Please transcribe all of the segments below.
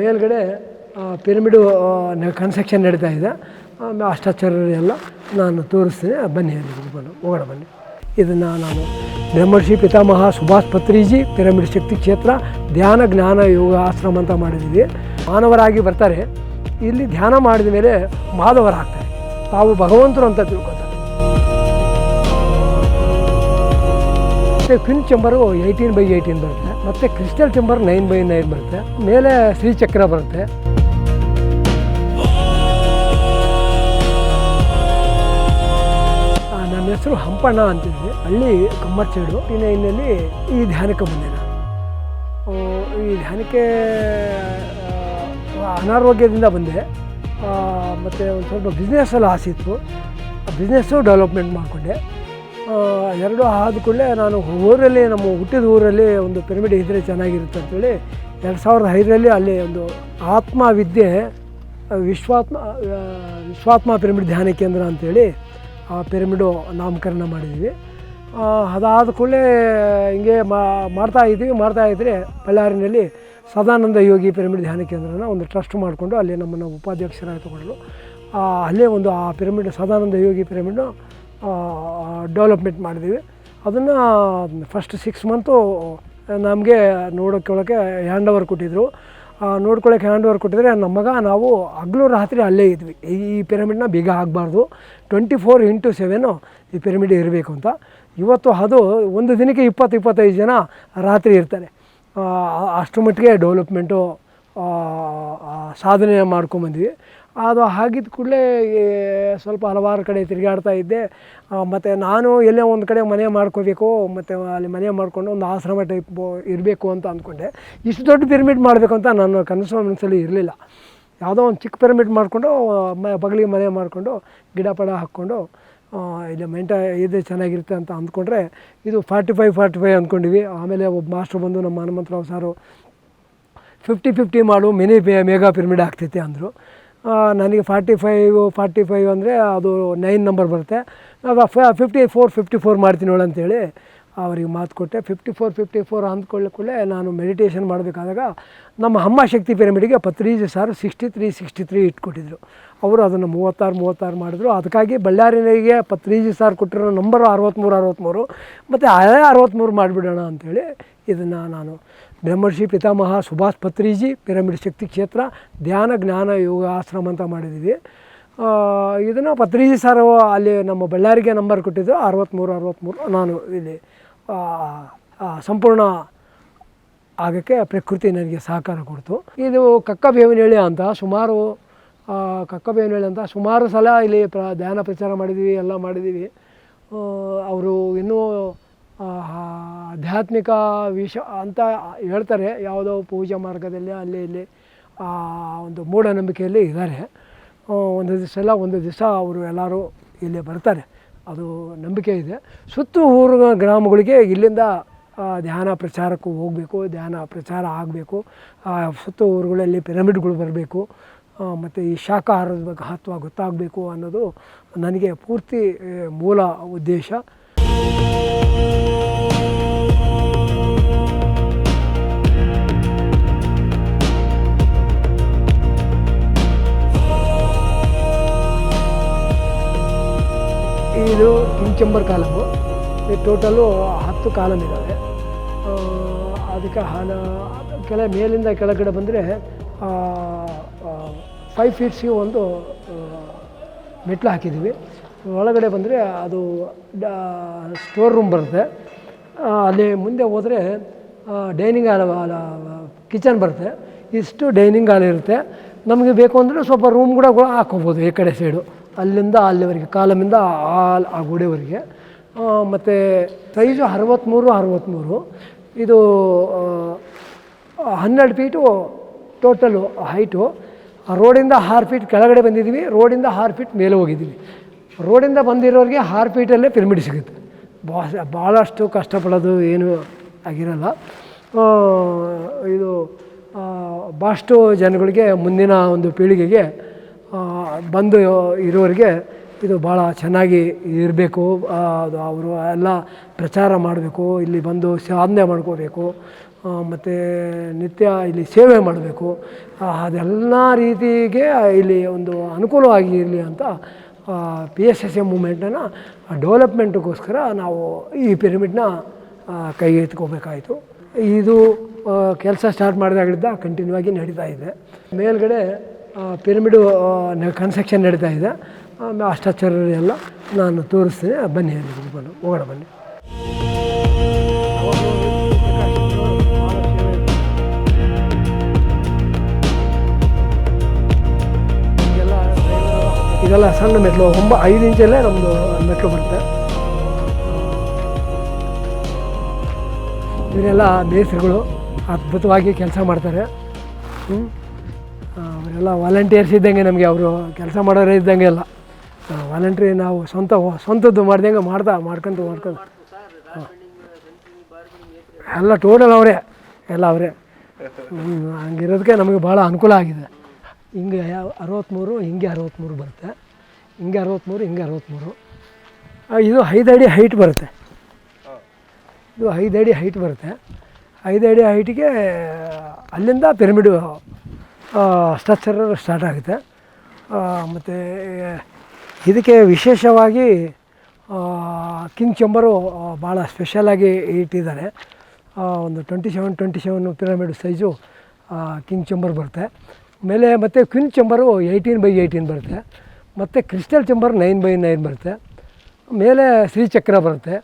ಮೇಲ್ಗಡೆ ಪಿರಮಿಡು ಕನ್ಸ್ಟ್ರಕ್ಷನ್ ನಡೀತಾ ಇದೆ. ಆಮೇಲೆ ಅಷ್ಟಾಚಾರ್ಯರು ಎಲ್ಲ ನಾನು ತೋರಿಸ್ತೀನಿ. ಬನ್ನಿ ಅಲ್ಲಿ ಬನ್ನಿ, ಹೋಗೋಣ ಬನ್ನಿ. ಇದನ್ನು ನಾನು ಬ್ರಹ್ಮರ್ಷಿ ಪಿತಾಮಹ ಸುಭಾಷ್ ಪತ್ರಿಜಿ, ಪಿರಮಿಡ್ ಶಕ್ತಿ ಕ್ಷೇತ್ರ, ಧ್ಯಾನ ಜ್ಞಾನ ಯೋಗ ಆಶ್ರಮ ಅಂತ ಮಾಡಿದ್ದೀವಿ ಮಾನವರಾಗಿ ಬರ್ತಾರೆ. ಇಲ್ಲಿ ಧ್ಯಾನ ಮಾಡಿದ ಮೇಲೆ ಮಾಧವರಾಗ್ತಾರೆ ತಾವು ಭಗವಂತರು ಅಂತ ತಿಳ್ಕೊತಾರೆ. Queen chamber eighteen by eighteen ಬರುತ್ತೆ. ಮತ್ತು crystal chamber nine by nine ಬರುತ್ತೆ. ಮೇಲೆ ಶ್ರೀಚಕ್ರ ಬರುತ್ತೆ. ನಮ್ಮ ಹೆಸರು ಹಂಪಣ್ಣ ಅಂತಿದ್ವಿ. ಹಳ್ಳಿ ಕಮ್ಮರ್ಚೇಡು. ಇನ್ನಲ್ಲಿ ಈ ಧ್ಯಾನಕ್ಕೆ ಬಂದೆ ನಾನು ಈ ಧ್ಯಾನಕ್ಕೆ ಅನಾರೋಗ್ಯದಿಂದ ಬಂದೆ. ಮತ್ತು ಒಂದು ಸ್ವಲ್ಪ ಬಿಸ್ನೆಸ್ಸಲ್ಲಿ ಆಸೆ ಇತ್ತು. ಆ ಬಿಸ್ನೆಸ್ಸು ಡೆವಲಪ್ಮೆಂಟ್ ಮಾಡಿಕೊಂಡೆ. ಎರಡು ಆದ ಕೂಡಲೇ ನಾನು ಊರಲ್ಲಿ, ನಮ್ಮ ಹುಟ್ಟಿದ ಊರಲ್ಲಿ ಒಂದು ಪಿರಮಿಡ್ ಇದ್ದರೆ ಚೆನ್ನಾಗಿರುತ್ತೆ ಅಂತೇಳಿ ಎರಡು ಸಾವಿರದ ಐದರಲ್ಲಿ ಅಲ್ಲಿ ಒಂದು ಆತ್ಮವಿದ್ಯೆ ವಿಶ್ವಾತ್ಮ ವಿಶ್ವಾತ್ಮ ಪಿರಮಿಡ್ ಧ್ಯಾನ ಕೇಂದ್ರ ಅಂತೇಳಿ ಆ ಪಿರಮಿಡು ನಾಮಕರಣ ಮಾಡಿದ್ವಿ. ಅದಾದ ಕೂಡಲೇ ಹಿಂಗೆ ಮಾಡ್ತಾ ಇದ್ವಿ. ಮಾಡ್ತಾ ಇದ್ದರೆ ಬಳ್ಳಾರಿನಲ್ಲಿ ಸದಾನಂದ ಯೋಗಿ ಪಿರಮಿಡ್ ಧ್ಯಾನ ಕೇಂದ್ರನ ಒಂದು ಟ್ರಸ್ಟ್ ಮಾಡಿಕೊಂಡು ಅಲ್ಲಿ ನಮ್ಮನ್ನು ಉಪಾಧ್ಯಕ್ಷರಾಗಿ ತಗೊಂಡ್ರು. ಅಲ್ಲೇ ಒಂದು ಆ ಪಿರಮಿಡ್ ಸದಾನಂದ ಯೋಗಿ ಪಿರಮಿಡ್ನ ಡೆವಲಪ್ಮೆಂಟ್ ಮಾಡಿದ್ದೀವಿ. ಅದನ್ನು ಫಸ್ಟ್ ಸಿಕ್ಸ್ ಮಂತು ನಮಗೆ ನೋಡೋಕ್ಕೊಳಕ್ಕೆ ಹ್ಯಾಂಡ್ ಓವರ್ ಕೊಟ್ಟಿದ್ದರು ನೋಡ್ಕೊಳ್ಳೋಕೆ ಹ್ಯಾಂಡ್ ಓವರ್ ಕೊಟ್ಟಿದ್ರೆ ನಮ್ಮ ಮಗ ನಾವು ಹಗಲು ರಾತ್ರಿ ಅಲ್ಲೇ ಇದ್ವಿ. ಈ ಪಿರಮಿಡ್ನ ಬೀಗ ಆಗಬಾರ್ದು ಟ್ವೆಂಟಿ ಫೋರ್ ಇಂಟು ಸೆವೆನು ಈ ಪಿರಮಿಡ್ ಇರಬೇಕು ಅಂತ. ಇವತ್ತು ಅದು ಒಂದು ದಿನಕ್ಕೆ ಇಪ್ಪತ್ತು ಇಪ್ಪತ್ತೈದು ಜನ ರಾತ್ರಿ ಇರ್ತಾರೆ. ಆ, ಅಷ್ಟು ಮಟ್ಟಿಗೆ ಡೆವಲಪ್ಮೆಂಟು ಸಾಧನೆ ಮಾಡ್ಕೊಂಬಂದ್ವಿ ಅದು ಹಾಗಿದ್ದ ಕೂಡಲೇ ಸ್ವಲ್ಪ ಹಲವಾರು ಕಡೆ ತಿರುಗಾಡ್ತಾ ಇದ್ದೆ. ಮತ್ತು ನಾನು ಎಲ್ಲೇ ಒಂದು ಕಡೆ ಮನೆ ಮಾಡ್ಕೋಬೇಕು, ಮತ್ತು ಅಲ್ಲಿ ಮನೆ ಮಾಡಿಕೊಂಡು ಒಂದು ಆಶ್ರಮ ಟೈಪ್ ಇರಬೇಕು ಅಂತ ಅಂದ್ಕೊಂಡೆ ಇಷ್ಟು ದೊಡ್ಡ ಪಿರಮಿಡ್ ಮಾಡಬೇಕು ಅಂತ ನಾನು ಕನಸು ಮನಸ್ಸಲ್ಲಿ ಇರಲಿಲ್ಲ. ಯಾವುದೋ ಒಂದು ಚಿಕ್ಕ ಪಿರಮಿಡ್ ಮಾಡಿಕೊಂಡು, ಮ, ಬಗಲಿಗೆ ಮನೆ ಮಾಡಿಕೊಂಡು, ಗಿಡ ಪಡ ಹಾಕ್ಕೊಂಡು ಇಲ್ಲಿ ಮೆಂಟ ಇದೆ ಚೆನ್ನಾಗಿರುತ್ತೆ ಅಂತ ಅಂದ್ಕೊಂಡ್ರೆ, ಇದು ಫಾರ್ಟಿ ಫೈವ್ ಫಾರ್ಟಿ ಫೈವ್ ಅಂದ್ಕೊಂಡಿವಿ ಆಮೇಲೆ ಒಬ್ಬ ಮಾಸ್ಟ್ರು ಬಂದು ನಮ್ಮ ಹನುಮಂತರಾವ್ ಸಾರು ಫಿಫ್ಟಿ ಫಿಫ್ಟಿ ಮಾಡು, ಮಿನಿ ಪೇ ಮೇಗಾ ಪಿರಮಿಡ್ ಆಗ್ತೈತೆ ಅಂದರು. ನನಗೆ ಫಾರ್ಟಿ ಫೈವ್ ಫಾರ್ಟಿ ಫೈವ್ ಅಂದರೆ ಅದು ನೈನ್ ನಂಬರ್ ಬರುತ್ತೆ. ಫಿಫ್ಟಿ ಫೋರ್ ಫಿಫ್ಟಿ ಫೋರ್ ಮಾಡ್ತೀನಿ ನೋಡು ಅಂತೇಳಿ ಅವರಿಗೆ ಮಾತು ಕೊಟ್ಟೆ. ಫಿಫ್ಟಿ ಫೋರ್ ಫಿಫ್ಟಿ ಫೋರ್ ಅಂದ್ಕೊಳ್ಳಿಕೊಳ್ಳೆ ನಾನು ಮೆಡಿಟೇಷನ್ ಮಾಡಬೇಕಾದಾಗ ನಮ್ಮ ಅಮ್ಮ ಶಕ್ತಿ ಪಿರಮಿಡಿಗೆ Patriji sir sixty three sixty three ಇಟ್ಕೊಟ್ಟಿದ್ರು. ಅವರು ಅದನ್ನು ಮೂವತ್ತಾರು ಮೂವತ್ತಾರು ಮಾಡಿದ್ರು. ಅದಕ್ಕಾಗಿ ಬಳ್ಳಾರಿನಿಗೆ ಪತ್ರೀಜಿ ಸಾರ್ ಕೊಟ್ಟಿರೋ ನಂಬರು ಅರವತ್ತ್ಮೂರು ಅರವತ್ತ್ಮೂರು ಮತ್ತು ಅದೇ ಅರವತ್ತ್ಮೂರು ಮಾಡಿಬಿಡೋಣ ಅಂಥೇಳಿ ಇದನ್ನು ನಾನು ಬ್ರಹ್ಮರ್ಷಿ ಪಿತಾಮಹ ಸುಭಾಷ್ ಪತ್ರಿಜಿ ಪಿರಮಿಡ್ ಶಕ್ತಿ ಕ್ಷೇತ್ರ ಧ್ಯಾನ ಜ್ಞಾನ ಯೋಗ ಆಶ್ರಮ ಅಂತ ಮಾಡಿದ್ದೀವಿ. ಇದನ್ನು ಪತ್ರಿಜಿ ಸರ್ ಅಲ್ಲಿ ನಮ್ಮ ಬಳ್ಳಾರಿಗೆ ನಂಬರ್ ಕೊಟ್ಟಿದ್ದು ಅರವತ್ತ್ಮೂರು ಅರವತ್ತ್ಮೂರು ನಾನು ಇಲ್ಲಿ ಸಂಪೂರ್ಣ ಆಗೋಕ್ಕೆ ಪ್ರಕೃತಿ ನನಗೆ ಸಹಕಾರ ಕೊಡ್ತು. ಇದು ಕಕ್ಕಬೇವನಹಳ್ಳಿ ಅಂತ ಸುಮಾರು ಕಕ್ಕಬೇವನಹಳ್ಳಿ ಅಂತ ಸುಮಾರು ಸಲ ಇಲ್ಲಿ ಪ್ರ, ಧ್ಯಾನ ಪ್ರಚಾರ ಮಾಡಿದ್ದೀವಿ, ಎಲ್ಲ ಮಾಡಿದ್ದೀವಿ. ಅವರು ಇನ್ನೂ ಆಧ್ಯಾತ್ಮಿಕ ವಿಷ ಅಂತ ಹೇಳ್ತಾರೆ. ಯಾವುದೋ ಪೂಜಾ ಮಾರ್ಗದಲ್ಲಿ ಅಲ್ಲಿ ಇಲ್ಲಿ ಒಂದು ಮೂಢನಂಬಿಕೆಯಲ್ಲಿ ಇದ್ದಾರೆ. ಒಂದು ದಿವಸ ಎಲ್ಲ ಒಂದು ದಿವಸ ಅವರು ಎಲ್ಲರೂ ಇಲ್ಲಿ ಬರ್ತಾರೆ. ಅದು ನಂಬಿಕೆ ಇದೆ. ಸುತ್ತ ಊರು ಗ್ರಾಮಗಳಿಗೆ ಇಲ್ಲಿಂದ ಧ್ಯಾನ ಪ್ರಚಾರಕ್ಕೂ ಹೋಗಬೇಕು, ಧ್ಯಾನ ಪ್ರಚಾರ ಆಗಬೇಕು. ಸುತ್ತು ಊರುಗಳಲ್ಲಿ ಪಿರಮಿಡ್ಗಳು ಬರಬೇಕು. ಮತ್ತು ಈ ಶಾಖಾಹಾರದ ಬಗ್ಗೆ ಮಹತ್ವ ಗೊತ್ತಾಗಬೇಕು ಅನ್ನೋದು ನನಗೆ ಪೂರ್ತಿ ಮೂಲ ಉದ್ದೇಶ. ಇದು ಕಿಂಚಂಬರ್ ಕಾಲಮು ಟೋಟಲು ಹತ್ತು ಕಾಲಮ್ ಇದ್ದಾವೆ ಅದಕ್ಕೆ ಹಾನ ಕೆಳ ಮೇಲಿಂದ ಕೆಳಗಡೆ ಬಂದರೆ ಫೈವ್ ಫೀಟ್ಸಿಗೆ ಒಂದು ಮೆಟ್ಲು ಹಾಕಿದ್ದೀವಿ. ಒಳಗಡೆ ಬಂದರೆ ಅದು ಸ್ಟೋರ್ ರೂಮ್ ಬರುತ್ತೆ. ಅಲ್ಲಿ ಮುಂದೆ ಹೋದರೆ ಡೈನಿಂಗ್ ಹಾಲ್ ಕಿಚನ್ ಬರುತ್ತೆ. ಇಷ್ಟು ಡೈನಿಂಗ್ ಹಾಲ್ ಇರುತ್ತೆ. ನಮಗೆ ಬೇಕು ಅಂದರೆ ಸ್ವಲ್ಪ ರೂಮ್ ಕೂಡ ಹಾಕ್ಕೋಬೋದು ಈ ಕಡೆ ಸೈಡು ಅಲ್ಲಿಂದ ಅಲ್ಲಿವರೆಗೆ, ಕಾಲಮಿಂದ ಆ ಆ ಗೋಡೆವರೆಗೆ. ಮತ್ತು ಸೈಜು ಅರವತ್ತ್ಮೂರು ಅರವತ್ತ್ಮೂರು ಇದು ಹನ್ನೆರಡು ಫೀಟು ಟೋಟಲು ಹೈಟು ರೋಡಿಂದ ಆರು ಫೀಟ್ ಕೆಳಗಡೆ ಬಂದಿದ್ದೀವಿ, ರೋಡಿಂದ ಆರು ಫೀಟ್ ಮೇಲೆ ಹೋಗಿದ್ದೀವಿ. ರೋಡಿಂದ ಬಂದಿರೋರಿಗೆ ಆರು ಫೀಟಲ್ಲೇ ಪಿರಮಿಡ್ ಸಿಗುತ್ತೆ. ಬಾ ಭಾಳಷ್ಟು ಕಷ್ಟಪಡೋದು ಏನು ಆಗಿರಲ್ಲ. ಇದು ಭಾಳಷ್ಟು ಜನಗಳಿಗೆ ಮುಂದಿನ ಒಂದು ಪೀಳಿಗೆಗೆ ಬಂದು ಇರೋರಿಗೆ ಇದು ಭಾಳ ಚೆನ್ನಾಗಿ ಇರಬೇಕು. ಅದು ಅವರು ಎಲ್ಲ ಪ್ರಚಾರ ಮಾಡಬೇಕು, ಇಲ್ಲಿ ಬಂದು ಸಾಧನೆ ಮಾಡ್ಕೋಬೇಕು ಮತ್ತು ನಿತ್ಯ ಇಲ್ಲಿ ಸೇವೆ ಮಾಡಬೇಕು. ಅದೆಲ್ಲ ರೀತಿಗೆ ಇಲ್ಲಿ ಒಂದು ಅನುಕೂಲವಾಗಿ ಇರಲಿ ಅಂತ ಪಿ ಎಸ್ ಎಸ್ ಎ ಮೂಮೆಂಟನ್ನು ಡೆವಲಪ್ಮೆಂಟ್ಗೋಸ್ಕರ ನಾವು ಈ ಪಿರಮಿಡ್ನ ಕೈಗೆ ಎತ್ಕೋಬೇಕಾಯಿತು. ಇದು ಕೆಲಸ ಸ್ಟಾರ್ಟ್ ಮಾಡಿದಾಗಲಿದ್ದ ಕಂಟಿನ್ಯೂ ಆಗಿ ನಡೀತಾ ಇದೆ. ಮೇಲ್ಗಡೆ ಪಿರಮಿಡು ಕನ್ಸ್ಟ್ರಕ್ಷನ್ ನಡೀತಾ ಇದೆ. ಅಷ್ಟಾಚಾರ ಎಲ್ಲ ನಾನು ತೋರಿಸ್ತೀನಿ. ಬನ್ನಿ ಬನ್ನಿ. ಹೋಗೋಣ ಬನ್ನಿ. ಇದೆಲ್ಲ ಇದೆಲ್ಲ ಸಣ್ಣ ಮೆಟ್ಲು. ಒಂಬ ಐದು ಇಂಚಲ್ಲೇ ನಮ್ಮದು ಮೆಟ್ಲು ಬರುತ್ತೆ. ಇವರೆಲ್ಲ ಮೇಸ್ತ್ರಿಗಳು ಅದ್ಭುತವಾಗಿ ಕೆಲಸ ಮಾಡ್ತಾರೆ. ಹ್ಞೂ ಅವರೆಲ್ಲ ವಾಲಂಟಿಯರ್ಸ್ ಇದ್ದಂಗೆ ನಮಗೆ ಅವರು ಕೆಲಸ ಮಾಡೋರೇ ಇದ್ದಂಗೆ ಎಲ್ಲ ವಾಲಂಟ್ರಿ ನಾವು ಸ್ವಂತ ಸ್ವಂತದ್ದು ಮಾಡ್ದಂಗೆ ಮಾಡ್ತಾ, ಮಾಡ್ಕೊಂತ ಮಾಡ್ಕೊಂತ. ಎಲ್ಲ ಟೋಟಲ್ ಅವರೇ, ಎಲ್ಲ ಅವರೇ. ಹಂಗಿರೋದಕ್ಕೆ ನಮಗೆ ಭಾಳ ಅನುಕೂಲ ಆಗಿದೆ. ಹಿಂಗೆ ಅರವತ್ತ್ಮೂರು ಹಿಂಗೆ ಅರವತ್ತ್ಮೂರು ಬರುತ್ತೆ. ಹಿಂಗೆ ಅರವತ್ತ್ಮೂರು ಹಿಂಗೆ ಅರವತ್ತ್ಮೂರು ಇದು ಐದು ಅಡಿ ಹೈಟ್ ಬರುತ್ತೆ. ಇದು ಐದು ಅಡಿ ಹೈಟ್ ಬರುತ್ತೆ. ಐದು ಅಡಿ ಹೈಟಿಗೆ ಅಲ್ಲಿಂದ ಪಿರಮಿಡು ಸ್ಟ್ರಕ್ಚರ್ ಸ್ಟಾರ್ಟ್ ಆಗುತ್ತೆ. ಮತ್ತು ಇದಕ್ಕೆ ವಿಶೇಷವಾಗಿ ಕಿಂಗ್ ಚಂಬರು ಭಾಳ ಸ್ಪೆಷಲಾಗಿ ಇಟ್ಟಿದ್ದಾರೆ. ಒಂದು twenty seven twenty seven pyramid size king chamber ಬರುತ್ತೆ. ಮೇಲೆ ಮತ್ತು queen chamber eighteen by eighteen ಬರುತ್ತೆ. ಮತ್ತು crystal chamber nine by nine ಬರುತ್ತೆ. ಮೇಲೆ ಶ್ರೀಚಕ್ರ ಬರುತ್ತೆ.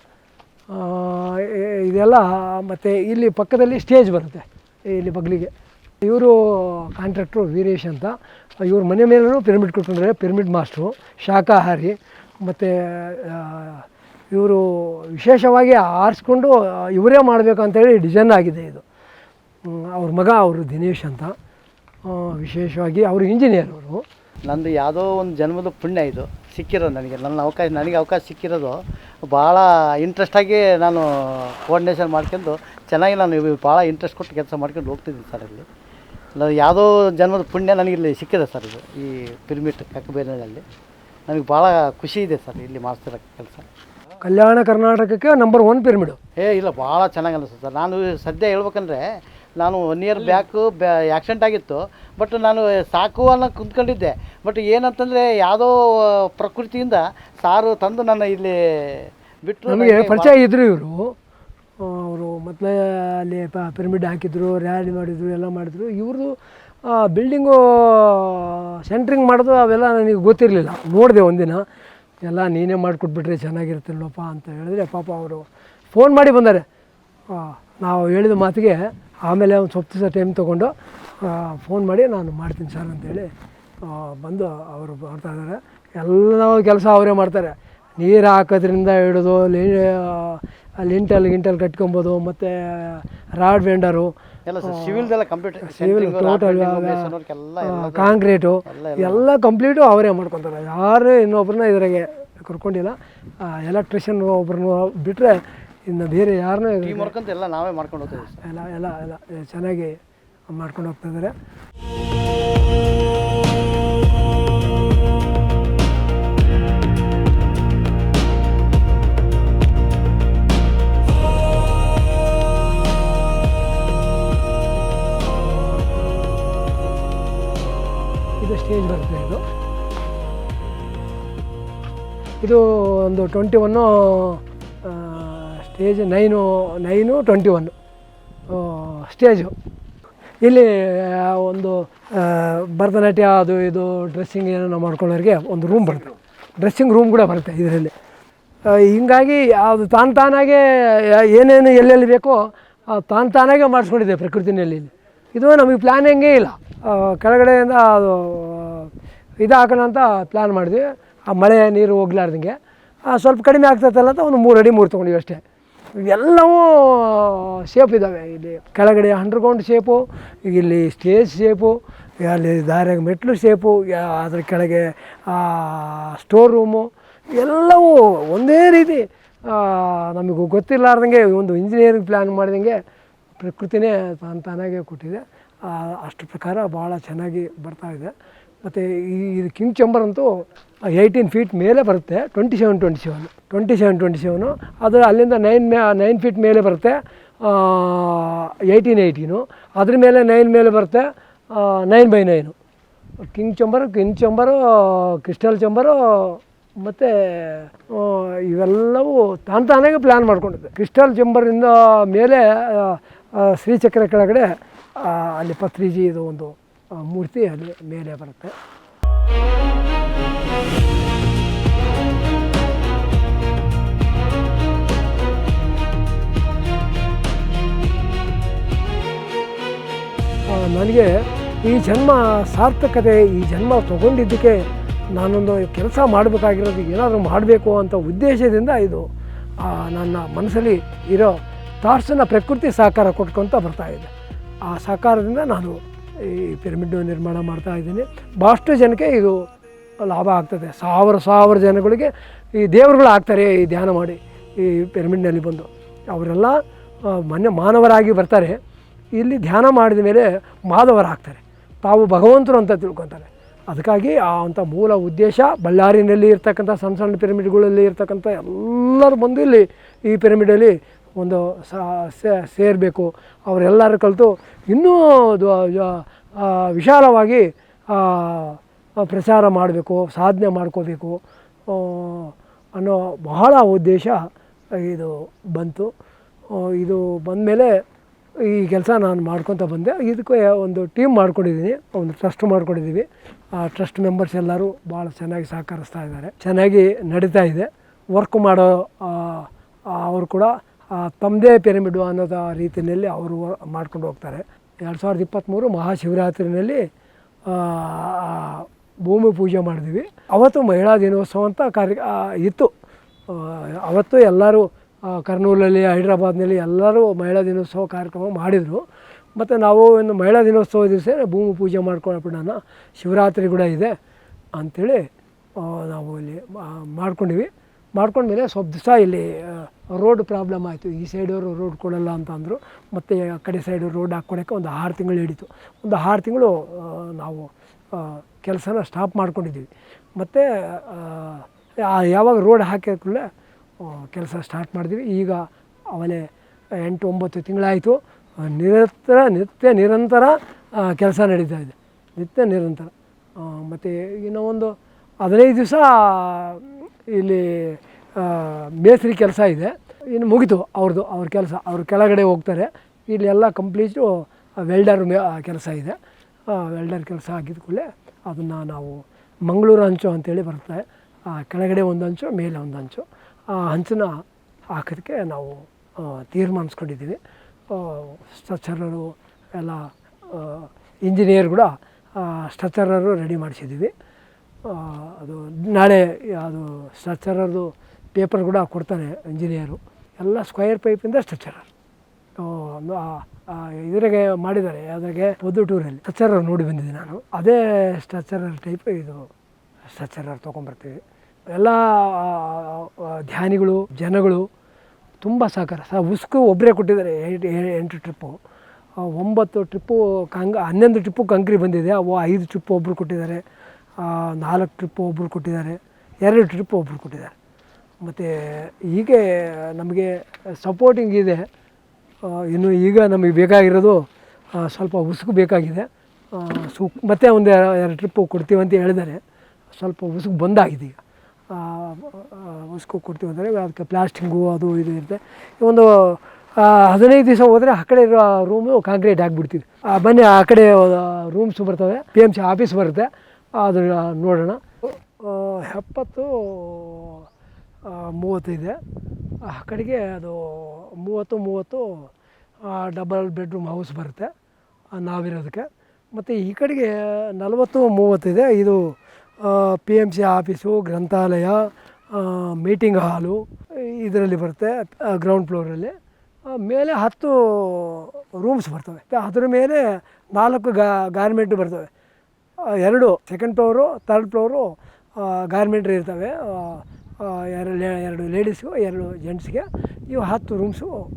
ಇದೆಲ್ಲ, ಮತ್ತು ಇಲ್ಲಿ ಪಕ್ಕದಲ್ಲಿ ಸ್ಟೇಜ್ ಬರುತ್ತೆ. ಇಲ್ಲಿ ಬಗ್ಲಿಗೆ. ಇವರು ಕಾಂಟ್ರಾಕ್ಟ್ರು ವೀರೇಶ್ ಅಂತ. ಇವ್ರ ಮನೆ ಮೇಲೂ ಪಿರಮಿಡ್ ಕೊಟ್ಕೊಂಡ್ರೆ ಪಿರಮಿಡ್ ಮಾಸ್ಟ್ರು ಶಾಖಾಹಾರಿ, ಮತ್ತು ಇವರು ವಿಶೇಷವಾಗಿ ಆರಿಸ್ಕೊಂಡು, ಇವರೇ ಮಾಡಬೇಕು ಅಂತೇಳಿ ಡಿಸೈನ್ ಆಗಿದೆ ಇದು. ಅವ್ರ ಮಗ ಅವರು ದಿನೇಶ್ ಅಂತ. ವಿಶೇಷವಾಗಿ ಅವರು ಇಂಜಿನಿಯರ್ ಅವರು. ನಂದು ಯಾವುದೋ ಒಂದು ಜನ್ಮದ ಪುಣ್ಯ ಇದು, ಸಿಕ್ಕಿರೋದು ನನಗೆ. ನನ್ನ ಅವಕಾಶ, ನನಗೆ ಅವಕಾಶ ಸಿಕ್ಕಿರೋದು. ಭಾಳ ಇಂಟ್ರೆಸ್ಟಾಗಿ ನಾನು ಕೋಆರ್ಡಿನೇಷನ್ ಮಾಡ್ಕೊಂಡು, ಚೆನ್ನಾಗಿ ನಾನು ಭಾಳ ಇಂಟ್ರೆಸ್ಟ್ ಕೊಟ್ಟು ಕೆಲಸ ಮಾಡ್ಕೊಂಡು ಹೋಗ್ತಿದ್ದೀನಿ ಸರ್ ಇಲ್ಲಿ ನಾನು ಯಾವುದೋ ಜನ್ಮದ ಪುಣ್ಯ ನನಗೆ ಇಲ್ಲಿ ಸಿಕ್ಕಿದೆ ಸರ್ ಇದು ಈ ಪಿರಮಿಡ್ ಕಕ್ಕಬೇರಿನಲ್ಲಿ. ನನಗೆ ಭಾಳ ಖುಷಿ ಇದೆ ಸರ್ ಇಲ್ಲಿ ಮಾಡ್ತಿರೋ ಕೆಲಸ. ಕಲ್ಯಾಣ ಕರ್ನಾಟಕಕ್ಕೆ ನಂಬರ್ ಒನ್ ಪಿರಮಿಡು ಏ ಇಲ್ಲ ಭಾಳ ಚೆನ್ನಾಗಿ ಅನಿಸುತ್ತೆ ಸರ್. ನಾನು ಸದ್ಯ ಹೇಳ್ಬೇಕಂದ್ರೆ ನಾನು ಒನ್ ಇಯರ್ ಬ್ಯಾಕು ಬ್ಯಾ ಆ್ಯಕ್ಸಿಡೆಂಟ್ ಆಗಿತ್ತು ಬಟ್ ನಾನು ಸಾಕು ಅನ್ನೋ ಕುಂತ್ಕೊಂಡಿದ್ದೆ. ಬಟ್ ಏನಂತಂದರೆ ಯಾವುದೋ ಪ್ರಕೃತಿಯಿಂದ ಸಾರು ತಂದು ನನ್ನ ಇಲ್ಲಿ ಬಿಟ್ಟು ನಮಗೆ ಪರಿಚಯ ಇದ್ರು ಇವರು. ಮೊದಲೇ ಅಲ್ಲಿ ಪಿರಮಿಡ್ ಹಾಕಿದ್ರು ರ್ಯಾಲಿ ಮಾಡಿದ್ರು, ಎಲ್ಲ ಮಾಡಿದ್ರು. ಇವ್ರದ್ದು ಬಿಲ್ಡಿಂಗು ಸೆಂಟ್ರಿಂಗ್ ಮಾಡೋದು ಅವೆಲ್ಲ ನನಗೆ ಗೊತ್ತಿರಲಿಲ್ಲ. ನೋಡಿದೆ ಒಂದಿನ. ಎಲ್ಲ ನೀನೇ ಮಾಡಿಕೊಟ್ಬಿಟ್ರೆ ಚೆನ್ನಾಗಿರುತ್ತಲ್ಲಪ್ಪ ಅಂತ ಹೇಳಿದ್ರೆ ಪಾಪ ಅವರು ಫೋನ್ ಮಾಡಿ ಬಂದಾರೆ. ನಾವು ಹೇಳಿದ ಮಾತಿಗೆ ಆಮೇಲೆ ಒಂದು ಸ್ವಲ್ಪ ದಿವಸ ಟೈಮ್ ತೊಗೊಂಡು ಫೋನ್ ಮಾಡಿ ನಾನು ಮಾಡ್ತೀನಿ ಸರ್ ಅಂತೇಳಿ ಬಂದು ಅವರು ಮಾಡ್ತಾ ಇದ್ದಾರೆ ಎಲ್ಲ ಕೆಲಸ ಅವರೇ ಮಾಡ್ತಾರೆ. ನೀರು ಹಾಕೋದ್ರಿಂದ ಹಿಡಿದು ಲಿ ಲಿಂಟಲ್ ಗಿಂಟಲ್ ಕಟ್ಕೊಬೋದು ಮತ್ತು ರಾಡ್ ವೆಂಡರು ಕಾಂಕ್ರೀಟು ಎಲ್ಲ ಕಂಪ್ಲೀಟು ಅವರೇ ಮಾಡ್ಕೊತಾರೆ. ಯಾರು ಇನ್ನೊಬ್ರನ್ನ ಇದ್ರಾಗೆ ಕರ್ಕೊಂಡಿಲ್ಲ. ಎಲೆಕ್ಟ್ರಿಷಿಯನ್ ಒಬ್ರನ್ನ ಬಿಟ್ಟರೆ ಇನ್ನು ಬೇರೆ ಯಾರನ್ನೂ ಎಲ್ಲ ನಾವೇ ಮಾಡ್ಕೊಂಡು ಹೋಗ್ತೀವಿ ಎಲ್ಲ ಎಲ್ಲ ಎಲ್ಲ ಚೆನ್ನಾಗಿ ಮಾಡ್ಕೊಂಡು ಹೋಗ್ತಾ ಇದ್ದಾರೆ. ಇದು ಸ್ಟೇಜ್ ಬರುತ್ತೆ ಇದು. ಇದು ಒಂದು twenty one stage nine nine twenty one stage ಇಲ್ಲಿ ಒಂದು ಭರತನಾಟ್ಯ ಅದು ಇದು ಡ್ರೆಸ್ಸಿಂಗ್ ಏನೋ ಮಾಡ್ಕೊಳ್ಳೋರಿಗೆ ಒಂದು ರೂಮ್ ಬರುತ್ತೆ. ಡ್ರೆಸ್ಸಿಂಗ್ ರೂಮ್ ಕೂಡ ಬರುತ್ತೆ ಇದರಲ್ಲಿ. ಹೀಗಾಗಿ ಅದು ತಾನು ತಾನಾಗೆ ಏನೇನು ಎಲ್ಲೆಲ್ಲಿ ಬೇಕೋ ತಾನು ತಾನಾಗೆ ಮಾಡಿಸ್ಕೊಂಡಿದೆ ಪ್ರಕೃತಿನಲ್ಲಿ. ಇದು ನಮಗೆ ಪ್ಲ್ಯಾನಿಂಗೇ ಇಲ್ಲ. ಕೆಳಗಡೆಯಿಂದ ಅದು ಇದು ಹಾಕೋಣ ಅಂತ ಪ್ಲ್ಯಾನ್ ಮಾಡಿದ್ವಿ. ಆ ಮಳೆ ನೀರು ಹೋಗ್ಲಾರ್ದಂಗೆ. ಸ್ವಲ್ಪ ಕಡಿಮೆ ಆಗ್ತೈತಲ್ಲ ಅಂತ ಒಂದು ಮೂರು ಅಡಿ ಮೂರು ತೊಗೊಂಡಿವಿ ಅಷ್ಟೇ. ಎಲ್ಲವೂ ಶೇಪ್ ಇದ್ದಾವೆ ಇಲ್ಲಿ ಕೆಳಗಡೆ ಅಂಡರ್ಗ್ರೌಂಡ್ ಶೇಪು ಇಲ್ಲಿ ಸ್ಟೇಜ್ ಶೇಪು ಅಲ್ಲಿ ದಾರ್ಯಾಗ ಮೆಟ್ಲು ಶೇಪು ಅದ್ರ ಕೆಳಗೆ ಸ್ಟೋರ್ ರೂಮು ಎಲ್ಲವೂ ಒಂದೇ ರೀತಿ ನಮಗೂ ಗೊತ್ತಿರಲಾರ್ದಂಗೆ ಒಂದು ಇಂಜಿನಿಯರಿಂಗ್ ಪ್ಲ್ಯಾನ್ ಮಾಡಿದಂಗೆ ಪ್ರಕೃತಿನೇ ತಾನು ತಾನಾಗೆ ಕೊಟ್ಟಿದೆ. ಅಷ್ಟು ಪ್ರಕಾರ ಭಾಳ ಚೆನ್ನಾಗಿ ಬರ್ತಾ ಇದೆ. ಮತ್ತು ಈ ಇದು ಕಿಂಗ್ ಚಂಬರ್ ಅಂತೂ ಏಯ್ಟೀನ್ ಫೀಟ್ ಮೇಲೆ ಬರುತ್ತೆ twenty seven twenty seven twenty seven twenty seven ಅದು ಅಲ್ಲಿಂದ ನೈನ್ ಮೇ ನೈನ್ ಫೀಟ್ ಮೇಲೆ ಬರುತ್ತೆ ಏಯ್ಟೀನ್ ಏಯ್ಟೀನು ಅದ್ರ ಮೇಲೆ ನೈನ್ ಮೇಲೆ ಬರುತ್ತೆ nine by nine king chamber king chamber, crystal chamber, ಮತ್ತು ಇವೆಲ್ಲವೂ ತಾನು ತಾನೇ ಪ್ಲ್ಯಾನ್ ಮಾಡ್ಕೊಂಡಿದ್ದೆ. ಕ್ರಿಸ್ಟಲ್ ಚಂಬರಿಂದ ಮೇಲೆ ಶ್ರೀಚಕ್ರ ಕೆಳಗಡೆ ಅಲ್ಲಿ ಪತ್ರಿಜಿ ಇದು ಒಂದು ಮೂರ್ತಿ ಅಲ್ಲಿ ಮೇಲೆ ಬರುತ್ತೆ. ನನಗೆ ಈ ಜನ್ಮ ಸಾರ್ಥಕತೆ, ಈ ಜನ್ಮ ತಗೊಂಡಿದ್ದಕ್ಕೆ ನಾನೊಂದು ಕೆಲಸ ಮಾಡಬೇಕಾಗಿರೋದು ಏನಾದರೂ ಮಾಡಬೇಕು ಅಂತ ಉದ್ದೇಶದಿಂದ ಇದು ನನ್ನ ಮನಸ್ಸಲ್ಲಿ ಇರೋ ತಾರ್ಸನ ಪ್ರಕೃತಿ ಸಹಕಾರ ಕೊಟ್ಕೊತ ಬರ್ತಾ ಇದೆ. ಆ ಸಹಕಾರದಿಂದ ನಾನು ಈ ಪಿರಮಿಡ್ ನಿರ್ಮಾಣ ಮಾಡ್ತಾ ಇದ್ದೀನಿ. ಭಾಳಷ್ಟು ಜನಕ್ಕೆ ಇದು ಲಾಭ ಆಗ್ತದೆ. ಸಾವಿರ ಸಾವಿರ ಜನಗಳಿಗೆ ಈ ದೇವರುಗಳು ಆಗ್ತಾರೆ ಈ ಧ್ಯಾನ ಮಾಡಿ ಈ ಪಿರಮಿಡ್ನಲ್ಲಿ ಬಂದು. ಅವರೆಲ್ಲ ಮನ್ಯ ಮಾನವರಾಗಿ ಬರ್ತಾರೆ. ಇಲ್ಲಿ ಧ್ಯಾನ ಮಾಡಿದ ಮೇಲೆ ಮಾಧವರಾಗ್ತಾರೆ. ತಾವು ಭಗವಂತರು ಅಂತ ತಿಳ್ಕೊತಾರೆ. ಅದಕ್ಕಾಗಿ ಆ ಅಂಥ ಮೂಲ ಉದ್ದೇಶ ಬಳ್ಳಾರಿನಲ್ಲಿ ಇರ್ತಕ್ಕಂಥ ಸಣ್ಣ ಸಣ್ಣ ಪಿರಮಿಡ್ಗಳಲ್ಲಿ ಇರ್ತಕ್ಕಂಥ ಎಲ್ಲರೂ ಬಂದು ಇಲ್ಲಿ ಈ ಪಿರಮಿಡಲ್ಲಿ ಒಂದು ಸೇರಬೇಕು. ಅವರೆಲ್ಲರೂ ಕಲಿತು ಇನ್ನೂ ವಿಶಾಲವಾಗಿ ಪ್ರಚಾರ ಮಾಡಬೇಕು, ಸಾಧನೆ ಮಾಡ್ಕೋಬೇಕು. ಅನ್ನೋ ಬಹಳ ಉದ್ದೇಶ ಇದು ಬಂತು. ಇದು ಬಂದಮೇಲೆ ಈ ಕೆಲಸ ನಾನು ಮಾಡ್ಕೊತ ಬಂದೆ. ಇದಕ್ಕೆ ಒಂದು ಟೀಮ್ ಮಾಡ್ಕೊಂಡಿದ್ದೀನಿ. ಒಂದು ಟ್ರಸ್ಟ್ ಮಾಡ್ಕೊಂಡಿದ್ದೀವಿ. ಆ, ಟ್ರಸ್ಟ್ ಮೆಂಬರ್ಸ್ ಎಲ್ಲರೂ ಭಾಳ ಚೆನ್ನಾಗಿ ಸಹಕರಿಸ್ತಾ ಇದ್ದಾರೆ. ಚೆನ್ನಾಗಿ ನಡೀತಾ ಇದೆ. ವರ್ಕ್ ಮಾಡೋ ಅವರು ಕೂಡ ತಮ್ಮದೇ ಪಿರಮಿಡು ಅನ್ನೋದ ರೀತಿಯಲ್ಲಿ ಅವರು ಮಾಡ್ಕೊಂಡು ಹೋಗ್ತಾರೆ. ಎರಡು ಸಾವಿರದ ಇಪ್ಪತ್ತ್ಮೂರು ಆ, ಭೂಮಿ ಪೂಜೆ ಮಾಡಿದ್ವಿ. ಅವತ್ತು ಮಹಿಳಾ ದಿನೋತ್ಸವ ಅಂತ ಕಾರ್ಯ ಇತ್ತು. ಅವತ್ತು ಎಲ್ಲರೂ ಕರ್ನೂಲಲ್ಲಿ ಹೈದ್ರಾಬಾದ್ನಲ್ಲಿ ಎಲ್ಲರೂ ಮಹಿಳಾ ದಿನೋತ್ಸವ ಕಾರ್ಯಕ್ರಮ ಮಾಡಿದರು. ಮತ್ತು ನಾವು ಒಂದು ಮಹಿಳಾ ದಿನೋತ್ಸವ ದಿವಸ ಭೂಮಿ ಪೂಜೆ ಮಾಡ್ಕೊಂಡ್ಬಿಡೋಣ ಶಿವರಾತ್ರಿ ಕೂಡ ಇದೆ ಅಂಥೇಳಿ ನಾವು ಇಲ್ಲಿ ಮಾಡ್ಕೊಂಡಿವಿ. ಮಾಡ್ಕೊಂಡ್ಮೇಲೆ ಸ್ವಲ್ಪ ದಿವಸ ಇಲ್ಲಿ ರೋಡ್ ಪ್ರಾಬ್ಲಮ್ ಆಯಿತು. ಈ ಸೈಡವರು ರೋಡ್ ಕೊಡಲ್ಲ ಅಂತ ಅಂದರು. ಮತ್ತು ಆ ಕಡೆ ಸೈಡ್ ರೋಡ್ ಹಾಕ್ಕೊಡೋಕ್ಕೆ ಒಂದು ಆರು ತಿಂಗಳು ಹಿಡಿತು. ಒಂದು ಆರು ತಿಂಗಳು ನಾವು ಕೆಲಸನ ಸ್ಟಾಪ್ ಮಾಡ್ಕೊಂಡಿದ್ದೀವಿ ಮತ್ತು ಯಾವಾಗ ರೋಡ್ ಹಾಕಿದ ಕೆಲಸ ಸ್ಟಾರ್ಟ್ ಮಾಡಿದ್ವಿ. ಈಗ ಅವಲೇ ಎಂಟು ಒಂಬತ್ತು ತಿಂಗಳಾಯಿತು. ನಿರಂತರ, ನಿತ್ಯ ನಿರಂತರ ಕೆಲಸ ನಡೀತಾ ಇದೆ. ನಿತ್ಯ ನಿರಂತರ. ಮತ್ತು ಇನ್ನೂ ಒಂದು ಹದಿನೈದು ದಿವಸ ಇಲ್ಲಿ ಮೇಸ್ತ್ರಿ ಕೆಲಸ ಇದೆ. ಇನ್ನು ಮುಗಿತು ಅವ್ರದ್ದು ಅವ್ರ ಕೆಲಸ, ಅವ್ರ ಕೆಳಗಡೆ ಹೋಗ್ತಾರೆ. ಇಲ್ಲಿ ಎಲ್ಲ ಕಂಪ್ಲೀಟು ವೆಲ್ಡರ್ ಮೇ ಕೆಲಸ ಇದೆ. ವೆಲ್ಡರ್ ಕೆಲಸ ಆಗಿದ ಕೂಡಲೇ ಅದನ್ನು ನಾವು ಮಂಗಳೂರು ಅಂಚು ಅಂತೇಳಿ ಬರುತ್ತೆ. ಕೆಳಗಡೆ ಒಂದು ಅಂಚು, ಮೇಲೆ ಒಂದು ಅಂಚು. ಆ ಹಂಚನ್ನ ಹಾಕೋದಕ್ಕೆ ನಾವು ತೀರ್ಮಾನಿಸ್ಕೊಂಡಿದ್ದೀವಿ. ಸ್ಟ್ರಕ್ಚರರು ಎಲ್ಲ ಇಂಜಿನಿಯರ್ ಕೂಡ ಸ್ಟ್ರಕ್ಚರರು ರೆಡಿ ಮಾಡಿಸಿದ್ದೀವಿ. ಅದು ನಾಳೆ, ಅದು ಸ್ಟ್ರಕ್ಚರದು ಪೇಪರ್ ಕೂಡ ಕೊಡ್ತಾನೆ ಇಂಜಿನಿಯರು. ಎಲ್ಲ ಸ್ಕ್ವಯರ್ ಪೈಪಿಂದ ಸ್ಟ್ರಕ್ಚರರ್ ಇದ್ರಾಗೆ ಮಾಡಿದ್ದಾರೆ. ಅದ್ರಾಗೆ ಪೊದ್ದು ಟೂರಲ್ಲಿ ಸ್ಟ್ರಕ್ಚರರ್ ನೋಡಿ ಬಂದಿದ್ದೆ ನಾನು. ಅದೇ ಸ್ಟ್ರಕ್ಚರರ್ ಟೈಪ್ ಇದು ಸ್ಟ್ರಕ್ಚರರ್ ತೊಗೊಂಬರ್ತೀವಿ. ಎಲ್ಲ ಧ್ಯಾನಿಗಳು, ಜನಗಳು ತುಂಬ ಸಹಕಾರ. ಸಹ ಉಸ್ಕು ಒಬ್ಬರೇ ಕೊಟ್ಟಿದ್ದಾರೆ ಎಂಟು ಟ್ರಿಪ್ಪು. ಒಂಬತ್ತು ಟ್ರಿಪ್ಪು ಕಂಗ್, ಹನ್ನೊಂದು ಟ್ರಿಪ್ಪು ಕಂಕ್ರಿ ಬಂದಿದೆ. ಅವು ಐದು ಟ್ರಿಪ್ಪು ಒಬ್ಬರು ಕೊಟ್ಟಿದ್ದಾರೆ. ನಾಲ್ಕು ಟ್ರಿಪ್ಪು ಒಬ್ಬರು ಕೊಟ್ಟಿದ್ದಾರೆ. ಎರಡು ಟ್ರಿಪ್ಪು ಒಬ್ಬರು ಕೊಟ್ಟಿದ್ದಾರೆ. ಮತ್ತು ಹೀಗೆ ನಮಗೆ ಸಪೋರ್ಟಿಂಗ್ ಇದೆ. ಇನ್ನು ಈಗ ನಮಗೆ ಬೇಕಾಗಿರೋದು ಸ್ವಲ್ಪ ಉಸುಕು ಬೇಕಾಗಿದೆ. ಸು, ಮತ್ತೆ ಒಂದು ಎರಡು ಟ್ರಿಪ್ಪು ಕೊಡ್ತೀವಿ ಅಂತ ಹೇಳಿದ್ದಾರೆ. ಸ್ವಲ್ಪ ಉಸುಕು ಬಂದಾಗಿದೆ ಈಗ. ಉಸುಕು ಕೊಡ್ತೀವಿ ಅಂದರೆ ಅದಕ್ಕೆ ಪ್ಲಾಸ್ಟಿಂಗು ಅದು ಇದು ಇರುತ್ತೆ. ಒಂದು ಹದಿನೈದು ದಿವಸ ಹೋದರೆ ಆ ಕಡೆ ಇರೋ ರೂಮು ಕಾಂಕ್ರೀಟ್ ಹಾಕ್ಬಿಡ್ತೀವಿ. ಬನ್ನಿ, ಆ ಕಡೆ ರೂಮ್ಸ್ ಬರ್ತವೆ. ಪಿ ಎಂ ಸಿ ಆಫೀಸ್ ಬರುತ್ತೆ. ಅದು ನೋಡೋಣ. ಎಪ್ಪತ್ತು ಮೂವತ್ತಿದೆ. ಆ ಕಡೆಗೆ ಅದು ಮೂವತ್ತು ಮೂವತ್ತು ಡಬಲ್ ಬೆಡ್ರೂಮ್ ಹೌಸ್ ಬರುತ್ತೆ. ನಾವಿರೋದಕ್ಕೆ. ಮತ್ತು ಈ ಕಡೆಗೆ ನಲವತ್ತು, ಮೂವತ್ತಿದೆ, ಇದು ಪಿ ಎಂ ಸಿ ಆಫೀಸು ಗ್ರಂಥಾಲಯ ಮೀಟಿಂಗ್ ಹಾಲು ಇದರಲ್ಲಿ ಬರುತ್ತೆ ಗ್ರೌಂಡ್ ಫ್ಲೋರಲ್ಲಿ ಮೇಲೆ ಹತ್ತು ರೂಮ್ಸ್ ಬರ್ತವೆ. ಅದರ ಮೇಲೆ ನಾಲ್ಕು ಗಾ ಗಾರ್ಮೆಂಟ್ ಬರ್ತವೆ. ಎರಡು ಸೆಕೆಂಡ್ ಫ್ಲೋರು ತರ್ಡ್ ಫ್ಲೋರು ಗಾರ್ಮೆಂಟ್ರಿ ಇರ್ತವೆ. ಎರಡು ಎರಡು ಲೇಡೀಸ್ಗೂ ಎರಡು ಜೆಂಟ್ಸ್ಗೆ ಇವು ಹತ್ತು ರೂಮ್ಸು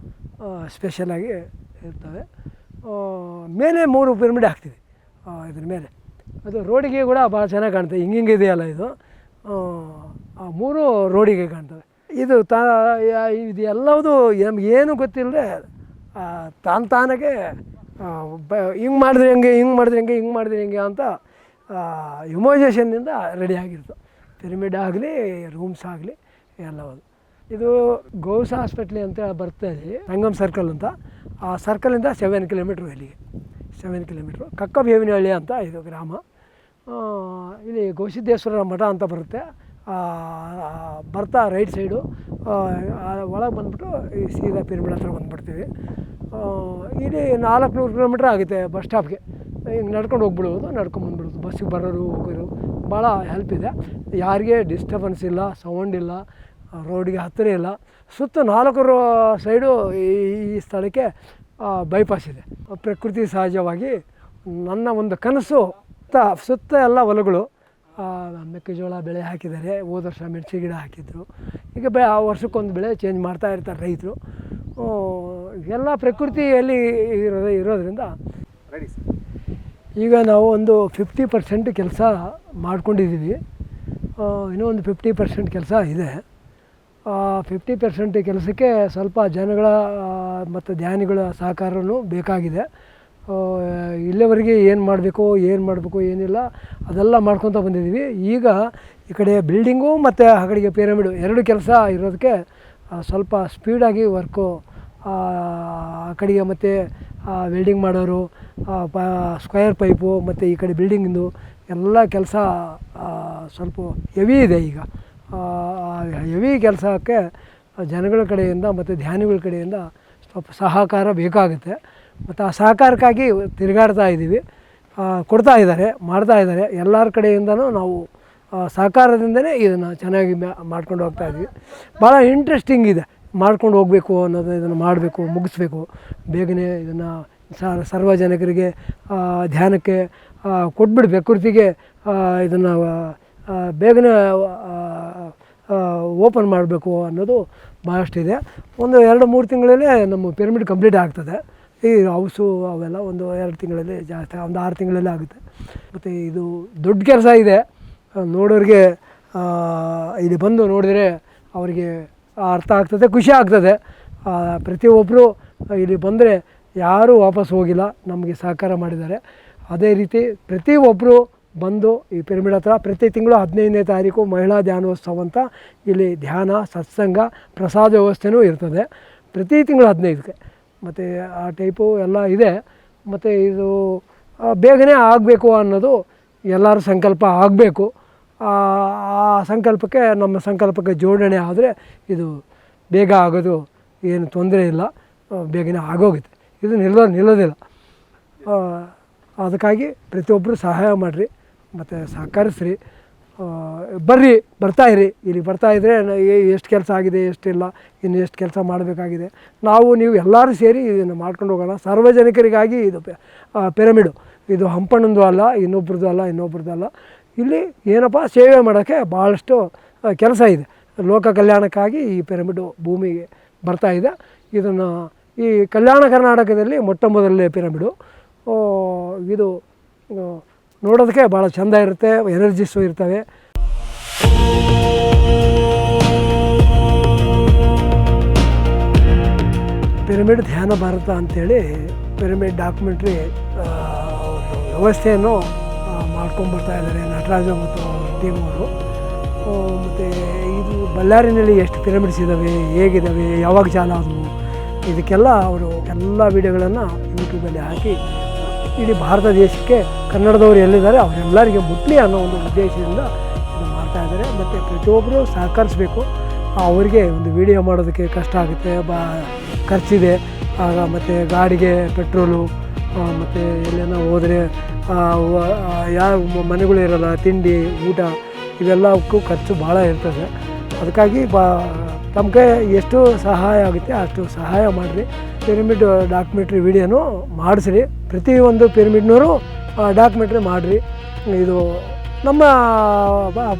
ಸ್ಪೆಷಲಾಗಿ ಇರ್ತವೆ. ಮೇಲೆ ಮೂರು ಪಿರಮಿಡ್ ಹಾಕ್ತೀವಿ. ಇದ್ರ ಮೇಲೆ. ಅದು ರೋಡಿಗೆ ಕೂಡ ಭಾಳ ಚೆನ್ನಾಗಿ ಕಾಣ್ತದೆ. ಹಿಂಗೆ ಹಿಂಗೆ ಇದೆಯಲ್ಲ ಇದು. ಆ, ಮೂರು ರೋಡಿಗೆ ಕಾಣ್ತವೆ. ಇದು ತಾ ಇದು ಎಲ್ಲವುದು ನಮ್ಗೆ ಏನು ಗೊತ್ತಿಲ್ಲದೆ ತಾನು ತಾನಾಗೆ ಬ ಹಿಂಗೆ ಮಾಡಿದ್ರೆ ಹೆಂಗೆ ಹಿಂಗೆ ಮಾಡಿದ್ರೆ ಹೆಂಗೆ ಹಿಂಗೆ ಮಾಡಿದ್ರೆ ಹೆಂಗೆ ಅಂತ ಇಮೋಜೇಷನ್ನಿಂದ ರೆಡಿ ಆಗಿರ್ತು ಪಿರಮಿಡ್ ಆಗಲಿ ರೂಮ್ಸ್ ಆಗಲಿ, ಎಲ್ಲವುದು. ಇದು ಗೌಸ್ ಹಾಸ್ಪಿಟ್ಲಿ ಅಂತ ಬರ್ತಾ ಇಲ್ಲಿ ಸಂಗಮ್ ಸರ್ಕಲ್ ಅಂತ. ಆ ಸರ್ಕಲಿಂದ ಸೆವೆನ್ ಕಿಲೋಮೀಟ್ರ್ ಇಲ್ಲಿಗೆ ಸೆವೆನ್ ಕಿಲೋಮೀಟ್ರು ಕಕ್ಕಬೇವಿನಹಳ್ಳಿ ಅಂತ ಇದು ಗ್ರಾಮ. ಇಲ್ಲಿ ಗೌಸಿದ್ದೇಶ್ವರ ಮಠ ಅಂತ ಬರುತ್ತೆ. ಬರ್ತಾ ರೈಟ್ ಸೈಡು ಒಳಗೆ ಬಂದ್ಬಿಟ್ಟು ಈ ಸೀದಾ ಪಿರಮಿಡ್ ಹತ್ರ ಬಂದುಬಿಡ್ತೀವಿ. ಇಲ್ಲಿ ನಾಲ್ಕುನೂರು ಕಿಲೋಮೀಟ್ರ್ ಆಗುತ್ತೆ ಬಸ್ ಸ್ಟಾಪ್ಗೆ ಹಿಂಗೆ ನಡ್ಕೊಂಡು ಹೋಗ್ಬಿಡ್ಬೋದು ನಡ್ಕೊಂಡು ಬಂದ್ಬಿಡೋದು. ಬಸ್ಸಿಗೆ ಬರೋರು, ಹೋಗೋರು. ಭಾಳ ಹೆಲ್ಪ್ ಇದೆ. ಯಾರಿಗೆ ಡಿಸ್ಟರ್ಬೆನ್ಸ್ ಇಲ್ಲ ಸೌಂಡ್ ಇಲ್ಲ ರೋಡಿಗೆ ಹತ್ತಿರ ಇಲ್ಲ ಸುತ್ತ ನಾಲ್ಕು ರೋ ಸೈಡು ಈ ಈ ಸ್ಥಳಕ್ಕೆ ಬೈಪಾಸ್ ಇದೆ. ಪ್ರಕೃತಿ ಸಹಜವಾಗಿ ನನ್ನ ಒಂದು ಕನಸು ಸುತ್ತ ಸುತ್ತ ಎಲ್ಲ ಹೊಲಗಳು ಮೆಕ್ಕೆಜೋಳ ಬೆಳೆ ಹಾಕಿದ್ದಾರೆ. ಹೋದ ವರ್ಷ ಮೆಣಸಿ ಗಿಡ ಹಾಕಿದ್ರು. ಈಗ ಬೆ ಆ ವರ್ಷಕ್ಕೊಂದು ಬೆಳೆ ಚೇಂಜ್ ಮಾಡ್ತಾ ಇರ್ತಾರೆ ರೈತರು. ಎಲ್ಲ ಪ್ರಕೃತಿಯಲ್ಲಿ ಇರೋ ಇರೋದರಿಂದ ಈಗ ನಾವು ಒಂದು ಫಿಫ್ಟಿ ಪರ್ಸೆಂಟ್ ಕೆಲಸ ಮಾಡ್ಕೊಂಡಿದ್ದೀವಿ. ಇನ್ನೂ ಒಂದು ಫಿಫ್ಟಿ ಪರ್ಸೆಂಟ್ ಕೆಲಸ ಇದೆ. ಫಿಫ್ಟಿ ಪರ್ಸೆಂಟ್ ಕೆಲಸಕ್ಕೆ ಸ್ವಲ್ಪ ಜನಗಳ ಮತ್ತು ಧ್ಯಾನಿಗಳ ಸಹಕಾರವೂ ಬೇಕಾಗಿದೆ. ಇಲ್ಲಿವರೆಗೆ ಏನು ಮಾಡಬೇಕು ಏನು ಮಾಡಬೇಕು, ಏನಿಲ್ಲ, ಅದೆಲ್ಲ ಮಾಡ್ಕೊತ ಬಂದಿದ್ದೀವಿ. ಈಗ ಈ ಕಡೆ ಬಿಲ್ಡಿಂಗು ಮತ್ತು ಆ ಕಡೆಗೆ ಪಿರಮಿಡು ಎರಡು ಕೆಲಸ ಇರೋದಕ್ಕೆ ಸ್ವಲ್ಪ ಸ್ಪೀಡಾಗಿ ವರ್ಕು ಆ ಕಡೆಗೆ ಮತ್ತು ವೆಲ್ಡಿಂಗ್ ಮಾಡೋರು ಪ ಸ್ಕ್ವಯರ್ ಪೈಪು ಮತ್ತು ಈ ಕಡೆ ಬಿಲ್ಡಿಂಗಿಂದು ಎಲ್ಲ ಕೆಲಸ ಸ್ವಲ್ಪ ಹೆವಿ ಇದೆ ಈಗ. ಹೆವಿ ಕೆಲಸಕ್ಕೆ ಜನಗಳ ಕಡೆಯಿಂದ ಮತ್ತು ಧ್ಯಾನಿಗಳ ಕಡೆಯಿಂದ ಸ್ವಲ್ಪ ಸಹಕಾರ ಬೇಕಾಗುತ್ತೆ. ಮತ್ತು ಆ ಸಹಕಾರಕ್ಕಾಗಿ ತಿರುಗಾಡ್ತಾ ಇದ್ದೀವಿ. ಕೊಡ್ತಾ ಇದ್ದಾರೆ, ಮಾಡ್ತಾ ಇದ್ದಾರೆ. ಎಲ್ಲರ ಕಡೆಯಿಂದನೂ ನಾವು ಸಹಕಾರದಿಂದಲೇ ಇದನ್ನು ಚೆನ್ನಾಗಿ ಮಾಡ್ಕೊಂಡು ಹೋಗ್ತಾ ಇದ್ವಿ ಭಾಳ ಇಂಟ್ರೆಸ್ಟಿಂಗ್ ಇದೆ. ಮಾಡ್ಕೊಂಡು ಹೋಗಬೇಕು ಅನ್ನೋದು ಇದನ್ನು ಮಾಡಬೇಕು, ಮುಗಿಸ್ಬೇಕು. ಬೇಗನೆ ಇದನ್ನು ಸಾರ್ವಜನಿಕರಿಗೆ ಧ್ಯಾನಕ್ಕೆ ಕೊಟ್ಬಿಡ್ಬೇಕು. ಪ್ರಕೃತಿಗೆ ಇದನ್ನು ಬೇಗನೆ ಓಪನ್ ಮಾಡಬೇಕು ಅನ್ನೋದು ಭಾಳಷ್ಟಿದೆ ಒಂದು ಎರಡು ಮೂರು ತಿಂಗಳಲ್ಲೇ ನಮ್ಮ ಪಿರಮಿಡ್ ಕಂಪ್ಲೀಟ್ ಆಗ್ತದೆ. ಈ ಹೌಸು ಅವೆಲ್ಲ ಒಂದು ಎರಡು ತಿಂಗಳಲ್ಲಿ ಜಾಸ್ತಿ, ಒಂದು ಆರು ತಿಂಗಳಲ್ಲೇ ಆಗುತ್ತೆ. ಮತ್ತು ಇದು ದೊಡ್ಡ ಕೆಲಸ ಇದೆ. ನೋಡೋರಿಗೆ ಇಲ್ಲಿ ಬಂದು ನೋಡಿದರೆ ಅವರಿಗೆ ಅರ್ಥ ಆಗ್ತದೆ, ಖುಷಿ ಆಗ್ತದೆ. ಪ್ರತಿಯೊಬ್ಬರು ಇಲ್ಲಿ ಬಂದರೆ ಯಾರೂ ವಾಪಸ್ ಹೋಗಿಲ್ಲ. ನಮಗೆ ಸಹಕಾರ ಮಾಡಿದ್ದಾರೆ. ಅದೇ ರೀತಿ ಪ್ರತಿಯೊಬ್ಬರು ಬಂದು ಈ ಪಿರಮಿಡ್ ಹತ್ರ ಪ್ರತಿ ತಿಂಗಳು ಹದಿನೈದನೇ ತಾರೀಕು ಮಹಿಳಾ ಧ್ಯಾನೋತ್ಸವ ಅಂತ ಇಲ್ಲಿ ಧ್ಯಾನ, ಸತ್ಸಂಗ, ಪ್ರಸಾದ ವ್ಯವಸ್ಥೆನೂ ಇರ್ತದೆ. ಪ್ರತಿ ತಿಂಗಳು ಹದಿನೈದಕ್ಕೆ. ಮತ್ತು ಆ ಟೈಪು ಎಲ್ಲ ಇದೆ. ಮತ್ತು ಇದು ಬೇಗನೆ ಆಗಬೇಕು ಅನ್ನೋದು ಎಲ್ಲರ ಸಂಕಲ್ಪ ಆಗಬೇಕು. ಆ ಸಂಕಲ್ಪಕ್ಕೆ, ನಮ್ಮ ಸಂಕಲ್ಪಕ್ಕೆ ಜೋಡಣೆ ಆದರೆ ಇದು ಬೇಗ ಆಗೋದು ಏನು ತೊಂದರೆ ಇಲ್ಲ. ಬೇಗನೆ ಆಗೋಗುತ್ತೆ ಇದು ನಿಲ್ಲ, ನಿಲ್ಲೋದಿಲ್ಲ. ಅದಕ್ಕಾಗಿ ಪ್ರತಿಯೊಬ್ಬರು ಸಹಾಯ ಮಾಡಿರಿ, ಮತ್ತು ಸಹಕರಿಸ್ರಿ. ಬರ್ರಿ, ಬರ್ತಾ ಇರಿ. ಇಲ್ಲಿ ಬರ್ತಾ ಇದ್ದರೆ ಎಷ್ಟು ಕೆಲಸ ಆಗಿದೆ ಎಷ್ಟಿಲ್ಲ ಇನ್ನು ಎಷ್ಟು ಕೆಲಸ ಮಾಡಬೇಕಾಗಿದೆ. ನಾವು, ನೀವು ಎಲ್ಲರೂ ಸೇರಿ ಇದನ್ನು ಮಾಡ್ಕೊಂಡು ಹೋಗೋಣ. ಸಾರ್ವಜನಿಕರಿಗಾಗಿ ಇದು ಪಿರಮಿಡು. ಇದು ಹಂಪಣ್ಣಂದು ಅಲ್ಲ, ಇನ್ನೊಬ್ರದ್ದು ಅಲ್ಲ ಇನ್ನೊಬ್ರದ್ದು ಅಲ್ಲ. ಇಲ್ಲಿ ಏನಪ್ಪ, ಸೇವೆ ಮಾಡೋಕ್ಕೆ ಭಾಳಷ್ಟು ಕೆಲಸ ಇದೆ. ಲೋಕ ಕಲ್ಯಾಣಕ್ಕಾಗಿ ಈ ಪಿರಮಿಡು ಭೂಮಿಗೆ ಬರ್ತಾ ಇದೆ. ಇದನ್ನು ಈ ಕಲ್ಯಾಣ ಕರ್ನಾಟಕದಲ್ಲಿ ಮೊಟ್ಟ ಮೊದಲನೇ ಪಿರಮಿಡು. ಇದು ನೋಡೋದಕ್ಕೆ ಭಾಳ ಚೆಂದ ಇರುತ್ತೆ, ಎನರ್ಜಿಸು ಇರ್ತವೆ. ಪಿರಮಿಡ್ ಧ್ಯಾನ ಭಾರತ ಅಂಥೇಳಿ ಪಿರಮಿಡ್ ಡಾಕ್ಯುಮೆಂಟ್ರಿ ವ್ಯವಸ್ಥೆಯನ್ನು ಮಾಡ್ಕೊಂಡ್ಬರ್ತಾ ಇದ್ದಾರೆ ನಟರಾಜ ಮತ್ತು ಟೀಮ್ ಅವರು. ಮತ್ತು ಇದು ಬಳ್ಳಾರಿನಲ್ಲಿ ಎಷ್ಟು ಪಿರಮಿಡ್ಸ್ ಇದ್ದಾವೆ ಹೇಗಿದ್ದಾವೆ ಯಾವಾಗ ಜಾಲ ಆದವು, ಇದಕ್ಕೆಲ್ಲ ಅವರು ಎಲ್ಲ ವಿಡಿಯೋಗಳನ್ನು ಯೂಟ್ಯೂಬಲ್ಲಿ ಹಾಕಿ ಇಡೀ ಭಾರತ ದೇಶಕ್ಕೆ ಕನ್ನಡದವರು ಎಲ್ಲಿದ್ದಾರೆ ಅವರೆಲ್ಲರಿಗೆ ಮುಟ್ಲಿ ಅನ್ನೋ ಒಂದು ಉದ್ದೇಶದಿಂದ ಇದು ಮಾಡ್ತಾ ಇದ್ದಾರೆ. ಮತ್ತು ಪ್ರತಿಯೊಬ್ಬರು ಸಹಕರಿಸಬೇಕು. ಅವರಿಗೆ ಒಂದು ವಿಡಿಯೋ ಮಾಡೋದಕ್ಕೆ ಕಷ್ಟ ಆಗುತ್ತೆ, ಬಾ, ಖರ್ಚಿದೆ. ಆಗ ಮತ್ತು ಗಾಡಿಗೆ ಪೆಟ್ರೋಲು ಮತ್ತು ಎಲ್ಲೆಲ್ಲ ಹೋದರೆ ಯಾವ ಮನೆಗಳು ಇರೋಲ್ಲ, ತಿಂಡಿ, ಊಟ, ಇವೆಲ್ಲಕ್ಕೂ ಖರ್ಚು ಭಾಳ ಇರ್ತದೆ. ಅದಕ್ಕಾಗಿ ಬಾ, ತಮಗೆ ಎಷ್ಟು ಸಹಾಯ ಆಗುತ್ತೆ ಅಷ್ಟು ಸಹಾಯ ಮಾಡಿರಿ. ಪಿರಮಿಡ್ ಡಾಕ್ಯುಮೆಂಟ್ರಿ ವಿಡಿಯೋನು ಮಾಡಿಸ್ರಿ. ಪ್ರತಿಯೊಂದು ಪಿರಮಿಡ್ನವರು ಡಾಕ್ಯುಮೆಂಟ್ರಿ ಮಾಡಿರಿ. ಇದು ನಮ್ಮ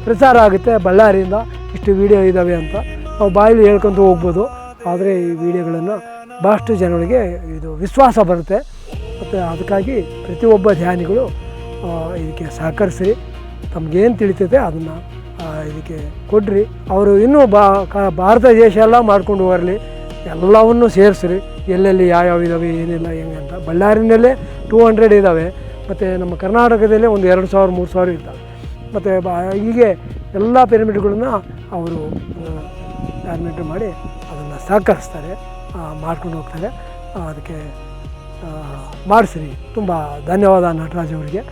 ಪ್ರಚಾರ ಆಗುತ್ತೆ ಬಳ್ಳಾರಿಯಿಂದ. ಇಷ್ಟು ವಿಡಿಯೋ ಇದ್ದಾವೆ ಅಂತ. ನಾವು ಬಾಯಲ್ಲಿ ಹೇಳ್ಕೊಂತ ಹೋಗ್ಬೋದು. ಆದರೆ ಈ ವಿಡಿಯೋಗಳನ್ನು ಭಾಳಷ್ಟು ಜನಗಳಿಗೆ ಇದು ವಿಶ್ವಾಸ ಬರುತ್ತೆ. ಮತ್ತು ಅದಕ್ಕಾಗಿ ಪ್ರತಿಯೊಬ್ಬ ಧ್ಯಾನಿಗಳು ಇದಕ್ಕೆ ಸಹಕರಿಸಿ ತಮಗೇನು ತಿಳಿತೈತೆ ಅದನ್ನು ಇದಕ್ಕೆ ಕೊಡ್ರಿ. ಅವರು ಇನ್ನೂ ಬಾ ಭಾರತ ದೇಶ ಎಲ್ಲ ಮಾಡ್ಕೊಂಡು ಬರಲಿ ಎಲ್ಲವನ್ನು ಸೇರಿಸ್ರಿ. ಎಲ್ಲೆಲ್ಲಿ ಯಾವ್ಯಾವ ಇದ್ದಾವೆ ಏನಿಲ್ಲ, ಹೆಂಗೆ ಅಂತ. ಬಳ್ಳಾರಿನಲ್ಲೇ ಟೂ ಹಂಡ್ರೆಡ್ ಇದ್ದಾವೆ ಮತ್ತು ನಮ್ಮ ಕರ್ನಾಟಕದಲ್ಲೇ ಒಂದು ಎರಡು ಸಾವಿರ, ಮೂರು ಸಾವಿರ ಇದ್ದಾವೆ ಮತ್ತು ಹೀಗೆ ಎಲ್ಲ ಪಿರಮಿಡ್ಗಳನ್ನ ಅವರು ಪ್ಯಾರಮಿಡ್ ಮಾಡಿ ಅದನ್ನು ಸಹಕರಿಸ್ತಾರೆ ಮಾಡ್ಕೊಂಡು ಹೋಗ್ತಾರೆ. ಅದಕ್ಕೆ ಮಾಡಿಸ್ರಿ. ತುಂಬ ಧನ್ಯವಾದ ನಟರಾಜ್ ಅವರಿಗೆ.